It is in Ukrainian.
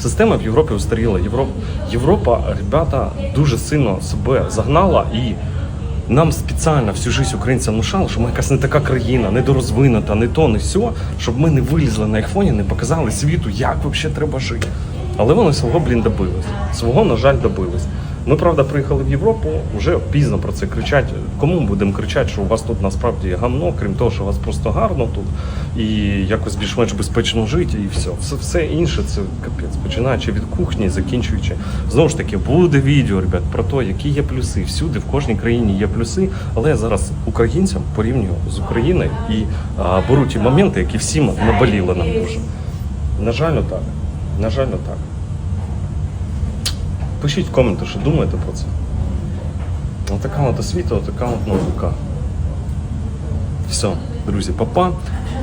Система в Європі устаріла. Європа, Європа, ребята, дуже сильно себе загнала і. Нам спеціально всю життя українцям внушали, що ми якась не така країна, недорозвинута, не то, не сьо, щоб ми не вилізли на їх фоні, не показали світу, як взагалі треба жити. Але вони свого, блін, добились. Свого, на жаль, добились. Ми, правда, приїхали в Європу, вже пізно про це кричать. Кому будемо кричати, що у вас тут насправді гамно, крім того, що у вас просто гарно тут і якось більш-менш безпечно жити, і все. Все, все інше це капець, починаючи від кухні, закінчуючи. Знову ж таки, буде відео, ребят, про те, які є плюси. Всюди, в кожній країні є плюси, але я зараз українцям порівнюю з Україною і а, беру ті моменти, які всім наболіли нам дуже. На жаль, так. На жаль, так. Пишіть в коменти, що думаєте про це. Отака от освіта, отака от наука. Все, друзі, папа.